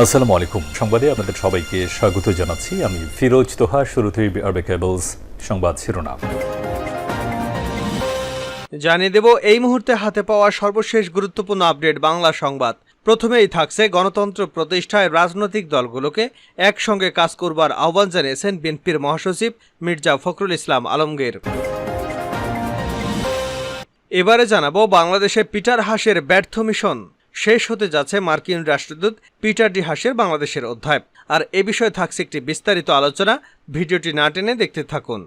আসসালামু আলাইকুম। সংবাদে আপনাদের সবাইকে স্বাগত জানাচ্ছি। আমি ফিরোজ তোহা, শুরুতেই আরবে কেবলস সংবাদ শিরোনাম। জানিয়ে দেব, এই মুহূর্তে হাতে পাওয়া সর্বশেষ গুরুত্বপূর্ণ আপডেট বাংলা সংবাদ। প্রথমেই থাকছে গণতন্ত্র প্রতিষ্ঠায় রাজনৈতিক দলগুলোকে একসঙ্গে কাজ করবার আহ্বান জানিয়েছেন বিএনপির মহাসচিব মির্জা ফখরুল ইসলাম আলমগীর। এবারে জানাব, বাংলাদেশে পিটার হাসের ব্যর্থ মিশন। শেষ হতে যাচ্ছে মার্কিন রাষ্ট্রদূত পিটার ডি হাসের বাংলাদেশের অধ্যায়। আর এ বিষয়ে থাকছে একটি বিস্তারিত আলোচনা। ভিডিওটি না টেনে দেখতে থাকুন।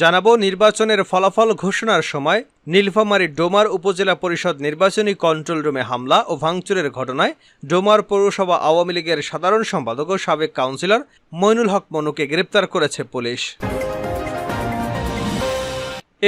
জানাব, নির্বাচনের ফলাফল ঘোষণার সময় নীলফামারী ডোমার উপজেলা পরিষদ নির্বাচনী কন্ট্রোল রুমে হামলা ও ভাঙচুরের ঘটনায় ডোমার পৌরসভা আওয়ামী লীগের সাধারণ সম্পাদক ও সাবেক কাউন্সিলর মইনুল হক মনুকে গ্রেপ্তার করেছে পুলিশ।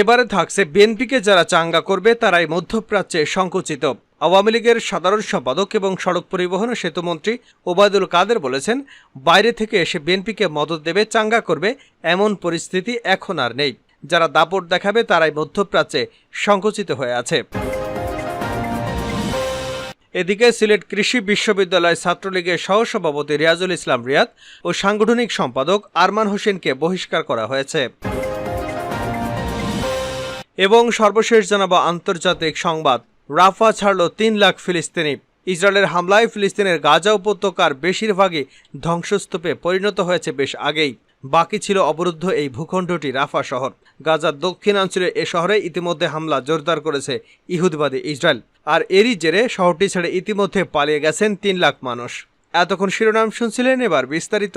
এবারে থাকছে বিএনপিকে যারা চাঙ্গা করবে, তারাই মধ্যপ্রাচ্যে সংকুচিত। আওয়ামী লীগের সাধারণ সম্পাদক এবং সড়ক পরিবহন ও সেতুমন্ত্রী ওবায়দুল কাদের বলেছেন, বাইরে থেকে এসে বিএনপিকে মদত দেবে, চাঙ্গা করবে, এমন পরিস্থিতি এখন আর নেই। যারা দাপট দেখাবে, তারাই মধ্যপ্রাচ্যে সংকুচিত হয়ে আছে। এদিকে সিলেট কৃষি বিশ্ববিদ্যালয় ছাত্রলীগের সহসভাপতি রিয়াজুল ইসলাম রিয়াদ ও সাংগঠনিক সম্পাদক আরমান হোসেনকে বহিষ্কার করা হয়েছে। এবং সর্বশেষ জানাব আন্তর্জাতিক সংবাদ। রাফা ছাড়ল তিন লাখ ফিলিস্তিনি। ইসরায়েলের হামলায় ফিলিস্তিনের গাজা উপত্যকার বেশিরভাগই ধ্বংসস্তূপে পরিণত হয়েছে বেশ আগেই। বাকি ছিল অবরুদ্ধ এই ভূখণ্ডটি রাফা শহর। গাজার দক্ষিণাঞ্চলে এ শহরে ইতিমধ্যে হামলা জোরদার করেছে ইহুদবাদী ইসরায়েল। আর এরই জেরে শহরটি ছেড়ে ইতিমধ্যে পালিয়ে গেছেন তিন লাখ মানুষ। এতক্ষণ শিরোনাম শুনছিলেন এবার বিস্তারিত।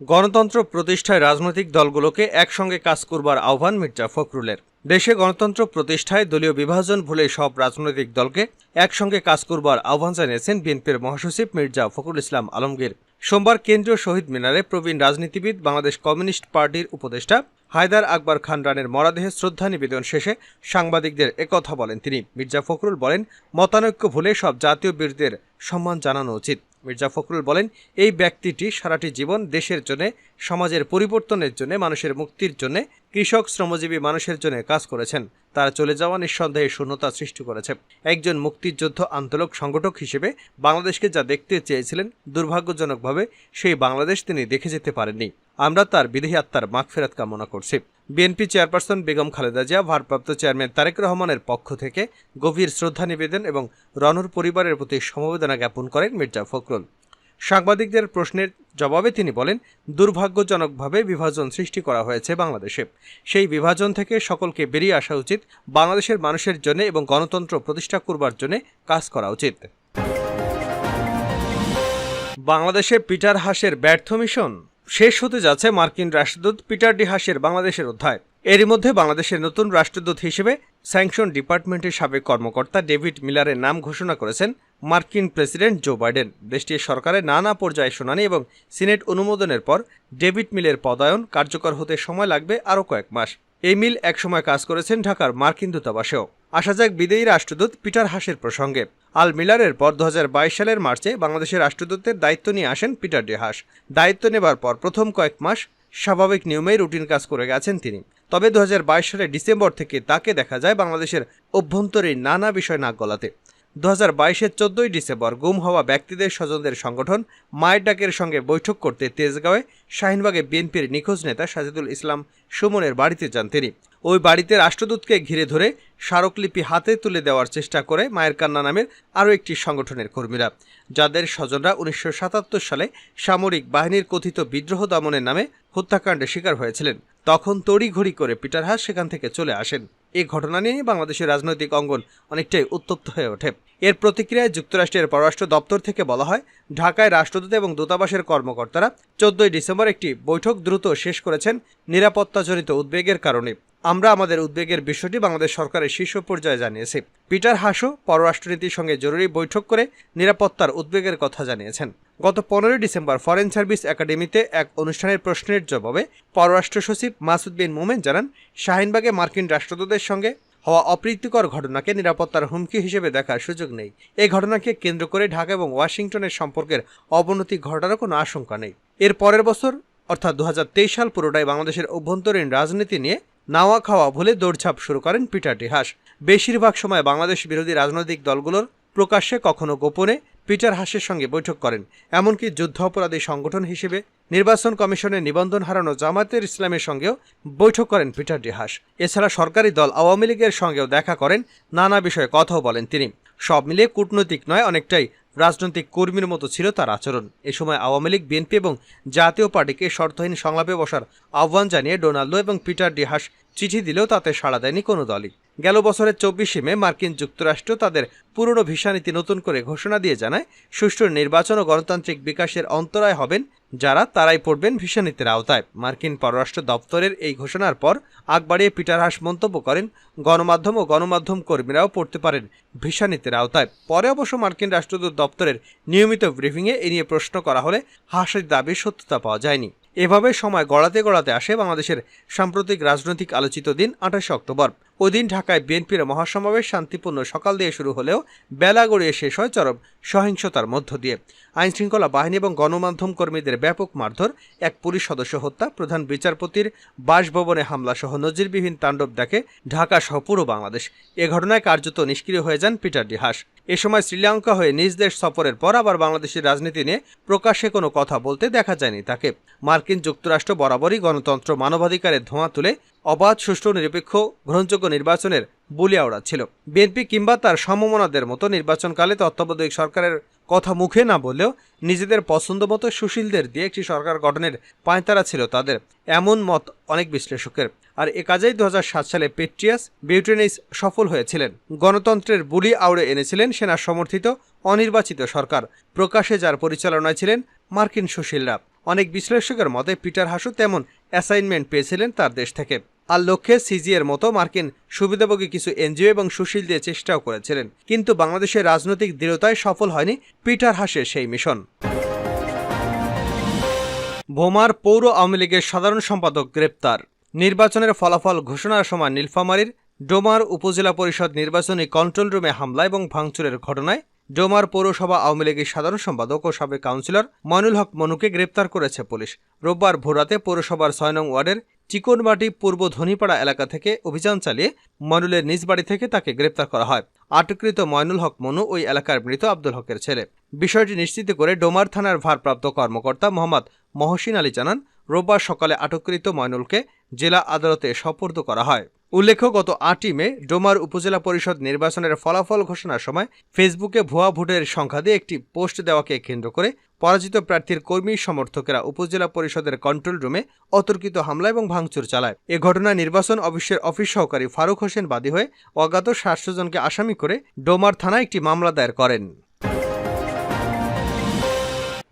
গণতন্ত্র প্রতিষ্ঠায় রাজনৈতিক দলগুলোকে একসঙ্গে কাজ করবার আহ্বান মির্জা ফখরুলের। দেশে গণতন্ত্র প্রতিষ্ঠায় দলীয় বিভাজন ভুলে সব রাজনৈতিক দলকে একসঙ্গে কাজ করবার আহ্বান জানিয়েছেন বিএনপির মহাসচিব মির্জা ফখরুল ইসলাম আলমগীর। সোমবার কেন্দ্রীয় শহীদ মিনারে প্রবীণ রাজনীতিবিদ বাংলাদেশ কমিউনিস্ট পার্টির উপদেষ্টা হায়দার আকবর খান রানের মরাদেহে শ্রদ্ধা নিবেদন শেষে সাংবাদিকদের একথা বলেন তিনি। মির্জা ফখরুল বলেন, মতানৈক্য ভুলে সব জাতীয় বীরদের সম্মান জানানো উচিত। মির্জা ফখরুল বলেন, এই ব্যক্তিটি সারাটি জীবন দেশের জন্য, সমাজের পরিবর্তনের জন্য, মানুষের মুক্তির জন্য, কৃষক, শ্রমজীবী মানুষের জন্য কাজ করেছেন। তার চলে যাওয়া নিঃসন্দেহে শূন্যতা সৃষ্টি করেছে। একজন মুক্তিযুদ্ধ আন্দোলক সংগঠক হিসেবে বাংলাদেশকে যা দেখতে চেয়েছিলেন দুর্ভাগ্যজনকভাবে, সেই বাংলাদেশ তিনি দেখে যেতে পারেননি। আমরা তার বিদেহী আত্মার মাগফেরাত কামনা করছি। বিএনপি চেয়ারপারসন বেগম খালেদা জিয়া, ভারপ্রাপ্ত চেয়ারম্যান তারেক রহমানের পক্ষ থেকে গভীর শ্রদ্ধা নিবেদন এবং রনর পরিবারের প্রতি সমবেদনা জ্ঞাপন করেন মির্জা ফখরুল। সাংবাদিকদের প্রশ্নের জবাবে তিনি বলেন, দুর্ভাগ্যজনকভাবে বিভাজন সৃষ্টি করা হয়েছে বাংলাদেশে। সেই বিভাজন থেকে সকলকে বেরিয়ে আসা উচিত, বাংলাদেশের মানুষের জন্য এবং গণতন্ত্র প্রতিষ্ঠা করবার জন্য কাজ করা উচিত। বাংলাদেশে পিটার হাসের ব্যর্থ মিশন? শেষ হতে যাচ্ছে মার্কিন রাষ্ট্রদূত পিটার ডিহাসের বাংলাদেশের অধ্যায়। এরই মধ্যে বাংলাদেশের নতুন রাষ্ট্রদূত হিসেবে স্যাংশন ডিপার্টমেন্টের সাবেক কর্মকর্তা ডেভিড মিলারের নাম ঘোষণা করেছেন মার্কিন প্রেসিডেন্ট জো বাইডেন। দেশটির সরকারের নানা পর্যায়ে শুনানি এবং সিনেট অনুমোদনের পর ডেভিড মিলের পদায়ন কার্যকর হতে সময় লাগবে আরও কয়েক মাস। এই মিল একসময় কাজ করেছেন ঢাকার মার্কিন দূতাবাসেও। আসা যাক বিদেয়ী রাষ্ট্রদূত পিটার হাসের প্রসঙ্গে। আল মিলারের পর দুহাজার বাইশ সালের মার্চে বাংলাদেশের রাষ্ট্রদূতের দায়িত্ব নিয়ে আসেন পিটার ডি হাস দায়িত্ব নেবার পর প্রথম কয়েক মাস স্বাভাবিক নিয়মেই রুটিন কাজ করে গেছেন তিনি। তবে দু হাজার বাইশ সালের ডিসেম্বর থেকে তাকে দেখা যায় বাংলাদেশের অভ্যন্তরীণ নানা বিষয় নাক গলাতে। দু হাজার বাইশের চোদ্দই ডিসেম্বর গুম হওয়া ব্যক্তিদের স্বজনদের সংগঠন মায়ের ডাকের সঙ্গে বৈঠক করতে তেজগাঁওয়ে শাহিনবাগে বিএনপির নিখোঁজ নেতা সাজিদুল ইসলাম সুমনের বাড়িতে যান তিনি। ওই বাড়িতে রাষ্ট্রদূতকে ঘিরে ধরে স্মারকলিপি হাতে তুলে দেওয়ার চেষ্টা করে মায়ের কান্না নামের আরও একটি সংগঠনের কর্মীরা। যাদের স্বজনরা উনিশশো সাতাত্তর সালে সামরিক বাহিনীর কথিত বিদ্রোহ দমনের নামে হত্যাকাণ্ডে শিকার হয়েছিলেন। তখন তড়িঘড়ি করে পিটারহাস সেখান থেকে চলে আসেন। এই ঘটনা নিয়ে বাংলাদেশের রাজনৈতিক অঙ্গন অনেকটাই উত্তপ্ত হয়ে ওঠে। এর প্রতিক্রিয়ায় যুক্তরাষ্ট্রের পররাষ্ট্র দপ্তর থেকে বলা হয়, ঢাকায় রাষ্ট্রদূত এবং দূতাবাসের কর্মকর্তারা চোদ্দই ডিসেম্বর একটি বৈঠক দ্রুত শেষ করেছেন নিরাপত্তাজনিত উদ্বেগের কারণে। আমরা আমাদের উদ্বেগের বিষয়টি বাংলাদেশ সরকারের শীর্ষ পর্যায়ে জানিয়েছি। পিটার হাসো পররাষ্ট্রনীতির সঙ্গে জরুরি বৈঠক করে নিরাপত্তার উদ্বেগের কথা জানিয়েছেন। গত পনেরোই ডিসেম্বর ফরেন সার্ভিস একাডেমিতে এক অনুষ্ঠানের প্রশ্নের জবাবে পররাষ্ট্র সচিব মাসুদ বিন মোমেন জানান, শাহিনবাগে মার্কিন রাষ্ট্রদূতের সঙ্গে হওয়া অপ্রীতিকর ঘটনাকে নিরাপত্তার হুমকি হিসেবে দেখার সুযোগ নেই। এই ঘটনাকে কেন্দ্র করে ঢাকা এবং ওয়াশিংটনের সম্পর্কের অবনতি ঘটারও কোনো আশঙ্কা নেই। এর পরের বছর, অর্থাৎ দু হাজার তেইশ সাল পুরোটাই বাংলাদেশের অভ্যন্তরীণ রাজনীতি নিয়ে নাওয়া খাওয়া ভুলে দৌড়ঝাঁপ শুরু করেন পিটার ডিহাস। বেশিরভাগ সময় বাংলাদেশ বিরোধী রাজনৈতিক দলগুলোর প্রকাশ্যে কখনো গোপনে পিটার হাসের সঙ্গে বৈঠক করেন, এমনকি যুদ্ধ অপরাধী সংগঠন হিসেবে নির্বাচন কমিশনের নিবন্ধন হারানো জামায়াতের ইসলামের সঙ্গেও বৈঠক করেন পিটার ডিহাস এছাড়া সরকারি দল আওয়ামী লীগের সঙ্গেও দেখা করেন, নানা বিষয়ে কথাও বলেন তিনি। সব মিলিয়ে কূটনৈতিক নয়, অনেকটাই রাজনৈতিক কর্মীর মতো ছিল তার আচরণ। এ সময় আওয়ামী লীগ, বিএনপি এবং জাতীয় পার্টিকে শর্তহীন সংলাপে বসার আহ্বান জানিয়ে ডোনাল্ডো এবং পিটার ডিহাস চিঠি দিলেও তাতে সাড়া দেয়নি কোনো দলই। গেল বছরের চব্বিশে মে মার্কিন যুক্তরাষ্ট্র তাদের পুরনো ভিসা নীতি নতুন করে ঘোষণা দিয়ে জানায়, সুষ্ঠু নির্বাচন ও গণতান্ত্রিক বিকাশের অন্তরায় হবেন যারা, তারাই পড়বেন ভিসা নীতির আওতায়। মার্কিন পররাষ্ট্র দপ্তরের এই ঘোষণার পর আগ বাড়িয়ে পিটার হাস মন্তব্য করেন, গণমাধ্যম ও গণমাধ্যম কর্মীরাও পড়তে পারেন ভিসা নীতির আওতায়। পরে অবশ্য মার্কিন রাষ্ট্রদূত দপ্তরের নিয়মিত ব্রিফিংয়ে এ নিয়ে প্রশ্ন করা হলে হাসের দাবির সত্যতা পাওয়া যায়নি। এভাবে সময় গড়াতে গড়াতে আসে বাংলাদেশের সাম্প্রতিক রাজনৈতিক আলোচিত দিন আঠাশে অক্টোবর। ওই দিন ঢাকায় বিএনপির মহাসমাবেশ শান্তিপূর্ণ সকাল দিয়ে শুরু হলেও বেলা গড়িয়ে শেষ হয় চরম সহিংসতার মধ্য দিয়ে আইনশৃঙ্খলা বাহিনী এবং গণমাধ্যম কর্মীদের ব্যাপক মারধর, এক পুলিশ সদস্য হত্যা, প্রধান বিচারপতির বাসভবনে হামলা সহ নজিরবিহীন তাণ্ডব দেখে ঢাকা সহ পুরো বাংলাদেশ। এ ঘটনায় কার্যত নিষ্ক্রিয় হয়ে যান পিটার ডিহাস এ সময় শ্রীলঙ্কা হয়ে নিজ দেশ সফরের পর আবার বাংলাদেশের রাজনীতি নিয়ে প্রকাশ্যে কোনো কথা বলতে দেখা যায়নি তাকে। মার্কিন যুক্তরাষ্ট্র বরাবরই গণতন্ত্র মানবাধিকারের ধোঁয়া তুলে অবাধ, সুষ্ঠু, নিরপেক্ষ, গ্রহণযোগ্য নির্বাচনের বুলিয়া ওড়াচ্ছিল বিএনপি কিংবা তার সমমনাদের মতো নির্বাচনকালে তত্ত্বাবধায়ক সরকারের কথা মুখে না বললেও নিজেদের পছন্দ মতো সুশীলদের দিয়ে একটি সরকার গঠনের পায়তারা ছিল তাদের। এমন মত অনেক বিশ্লেষকের। আর এ কাজেই দু সালে পেট্রিয়াস বিউটেনিস সফল হয়েছিলেন। গণতন্ত্রের বুলি আউড়ে এনেছিলেন সেনা সমর্থিত অনির্বাচিত সরকার। প্রকাশে যার পরিচালনায় ছিলেন মার্কিন সুশীলরা। অনেক বিশ্লেষকের মতে পিটার হাসু তেমন অ্যাসাইনমেন্ট পেয়েছিলেন তার দেশ থেকে। আর লক্ষ্যে সিজিএর মতো মার্কিন সুবিধাভোগী কিছু এনজিও এবং সুশীল দিয়ে চেষ্টাও করেছিলেন। কিন্তু বাংলাদেশের রাজনৈতিক দৃঢ়তায় সফল হয়নি পিটার হাসের সেই মিশন। বোমার পৌর আওয়ামী লীগের সাধারণ সম্পাদক গ্রেপ্তার। নির্বাচনের ফলাফল ঘোষণার সময় নীলফামারীর ডোমার উপজেলা পরিষদ নির্বাচনী কন্ট্রোল রুমে হামলা এবং ভাঙচুরের ঘটনায় ডোমার পৌরসভা আওয়ামী লীগের সাধারণ সম্পাদক ও সাবেক কাউন্সিলর ময়নুল হক মনুকে গ্রেপ্তার করেছে পুলিশ। রোববার ভোরাতে পৌরসভার ছয় নং ওয়ার্ডের চিকনবাটি পূর্ব ধনীপাড়া এলাকা থেকে অভিযান চালিয়ে ময়নুলের নিজ বাড়ি থেকে তাকে গ্রেপ্তার করা হয়। আটককৃত ময়নুল হক মনু ওই এলাকার মৃত আব্দুল হকের ছেলে। বিষয়টি নিশ্চিত করে ডোমার থানার ভারপ্রাপ্ত কর্মকর্তা মোহাম্মদ মহসিন আলী জানান, রোববার সকালে আটককৃত ময়নুলকে জেলা আদালতে সোপর্দ করা হয়। উল্লেখ্য, গত আটই মে ডোমার উপজেলা পরিষদ নির্বাচনের ফলাফল ঘোষণার সময় ফেসবুকে ভুয়া ভোটের সংখ্যা দিয়ে একটি পোস্ট দেওয়াকে কেন্দ্র করে পরাজিত প্রার্থীর কর্মী সমর্থকেরা উপজেলা পরিষদের কন্ট্রোল রুমে অতর্কিত হামলা এবং ভাঙচুর চালায়। এ ঘটনায় নির্বাচন অফিসের অফিস সহকারী ফারুক হোসেন বাদী হয়ে অজ্ঞাত সাতশো জনকে আসামি করে ডোমার থানায় একটি মামলা দায়ের করেন।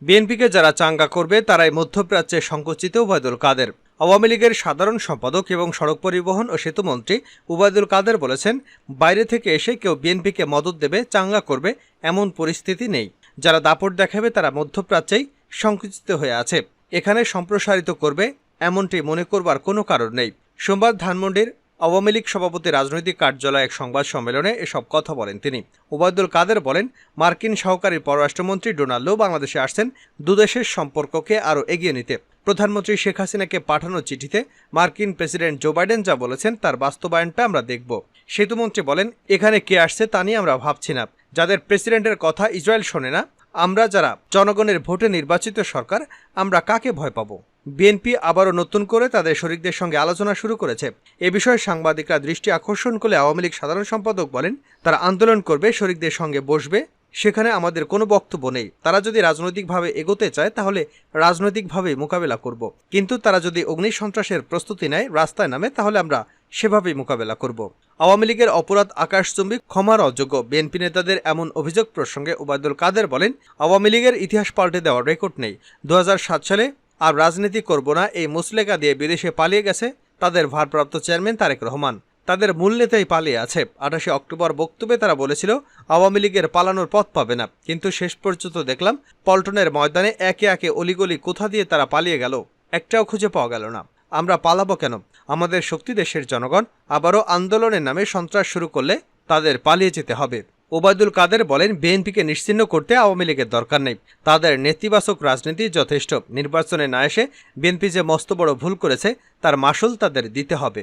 বিএনপিকে যারা চাঙ্গা করবে, তারাই মধ্যপ্রাচ্যে সংকুচিত ওবায়দুল কাদের। আওয়ামী লীগের সাধারণ সম্পাদক এবং সড়ক পরিবহন ও সেতুমন্ত্রী উবায়দুল কাদের বলেছেন, বাইরে থেকে এসে কেউ বিএনপিকে মদত দেবে, চাঙ্গা করবে, এমন পরিস্থিতি নেই। যারা দাপট দেখাবে তারা মধ্যপ্রাচ্যেই সংকুচিত হয়ে আছে। এখানে সম্প্রসারিত করবে, এমনটি মনে করবার কোনো কারণ নেই। সোমবার ধানমন্ডির আওয়ামী লীগ সভাপতি রাজনৈতিক কার্যালয়ে এক সংবাদ সম্মেলনে এসব কথা বলেন তিনি। ওবায়দুল কাদের বলেন, মার্কিন সহকারী পররাষ্ট্রমন্ত্রী ডোনাল্ডো বাংলাদেশে আসছেন দুদেশের সম্পর্ককে আরও এগিয়ে নিতে। প্রধানমন্ত্রী শেখ হাসিনাকে পাঠানো চিঠিতে মার্কিন প্রেসিডেন্ট জো বাইডেন যা বলেছেন তার বাস্তবায়নটা আমরা দেখব। সেতুমন্ত্রী বলেন, এখানে কে আসছে তা নিয়ে আমরা ভাবছি না। যাদের প্রেসিডেন্টের কথা ইসরায়েল শোনে না, আমরা যারা জনগণের ভোটে নির্বাচিত সরকার, আমরা কাকে ভয় পাবো? বিএনপি আবারও নতুন করে তাদের শরিকদের সঙ্গে আলোচনা শুরু করেছে। এ বিষয়ে সাংবাদিকরা দৃষ্টি আকর্ষণ করলে আওয়ামী লীগ সাধারণ সম্পাদক বলেন, তারা আন্দোলন করবে, শরিকদের সঙ্গে বসবে, সেখানে আমাদের কোনো বক্তব্য নেই। তারা যদি রাজনৈতিকভাবে এগোতে চায়, তাহলে রাজনৈতিকভাবে মোকাবেলা করব। কিন্তু তারা যদি অগ্নি সন্ত্রাসের প্রস্তুতি নেয়, রাস্তায় নামে, তাহলে আমরা সেভাবেই মোকাবেলা করব। আওয়ামী লীগের অপরাধ আকাশচুম্বী ক্ষমার অযোগ্য বিএনপি নেতাদের এমন অভিযোগ প্রসঙ্গে ওবায়দুল কাদের বলেন, আওয়ামী লীগের ইতিহাস পাল্টে দেওয়ার রেকর্ড নেই। দু হাজার সাত সালে আর রাজনীতি করব না, এই মুসলেকা দিয়ে বিদেশে পালিয়ে গেছে তাদের ভারপ্রাপ্ত চেয়ারম্যান তারেক রহমান। তাদের মূল নেতাই পালিয়ে আছে। আঠাশে অক্টোবর বক্তব্যে তারা বলেছিল, আওয়ামী লীগের পালানোর পথ পাবে না। কিন্তু শেষ পর্যন্ত দেখলাম, পল্টনের ময়দানে একে একে অলিগলি কোথা দিয়ে তারা পালিয়ে গেল, একটাও খুঁজে পাওয়া গেল না। আমরা পালাবো কেন? আমাদের শক্তি দেশের জনগণ আবারও আন্দোলনের নামে সন্ত্রাস শুরু করলে তাদের পালিয়ে যেতে হবে। ওবায়দুল কাদের বলেন, বিএনপিকে নিশ্চিহ্ন করতে আওয়ামী লীগের দরকার নেই। তাদের নেতিবাচক রাজনীতি যথেষ্ট। নির্বাচনে না এসে বিএনপি যে মস্ত বড় ভুল করেছে, তার মাসুল তাদের দিতে হবে।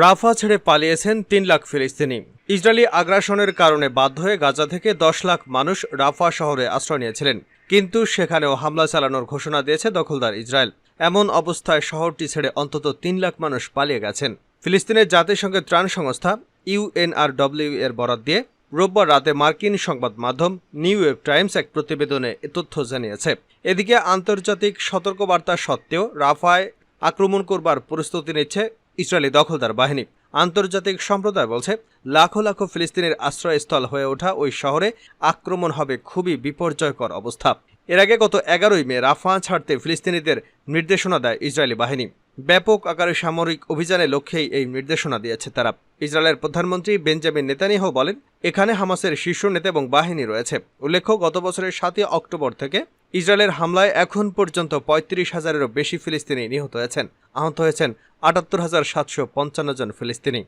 রাফা ছেড়ে পালিয়েছেন তিন লাখ ফিলিস্তিনি। ইসরায়েলি আগ্রাসনের কারণে বাধ্য হয়ে গাজা থেকে দশ লাখ মানুষ রাফা শহরে আশ্রয় নিয়েছিলেন। কিন্তু সেখানেও হামলা চালানোর ঘোষণা দিয়েছে দখলদার ইসরায়েল। এমন অবস্থায় শহরটি ছেড়ে অন্তত তিন লাখ মানুষ পালিয়ে গেছেন। ফিলিস্তিনের জাতিসংঘের ত্রাণ সংস্থা ইউএনআরডব্লিউ এর বরাত দিয়ে রোববার রাতে মার্কিন সংবাদ মাধ্যম নিউ ইয়র্ক টাইমস এক প্রতিবেদনে এ তথ্য জানিয়েছে। এদিকে আন্তর্জাতিক সতর্কবার্তা সত্ত্বেও রাফায় আক্রমণ করবার প্রস্তুতি নিচ্ছে ইসরায়েলি দখলদার বাহিনী। আন্তর্জাতিক সম্প্রদায় বলছে, লাখো লাখো ফিলিস্তিনের আশ্রয়স্থল হয়ে ওঠা ওই শহরে আক্রমণ হবে খুবই বিপর্যয়কর অবস্থা। এর আগে গত এগারোই মে রাফা ছাড়তে ফিলিস্তিনিদের নির্দেশনা দেয় ইসরায়েলি বাহিনী। ব্যাপক আকারে সামরিক অভিযানের লক্ষ্যেই এই নির্দেশনা দিয়েছে তারা। ইসরায়েলের প্রধানমন্ত্রী বেঞ্জামিন নেতানিয়াহু বলেন, এখানে হামাসের শীর্ষ নেতা এবং বাহিনী রয়েছে। উল্লেখ্য, গত বছরের সাতই অক্টোবর থেকে ইসরায়েলের হামলায় এখন পর্যন্ত পঁয়ত্রিশ হাজারেরও বেশি ফিলিস্তিনি নিহত হয়েছেন। আহত হয়েছেন আটাত্তর হাজার সাতশো পঞ্চান্ন জন ফিলিস্তিনি।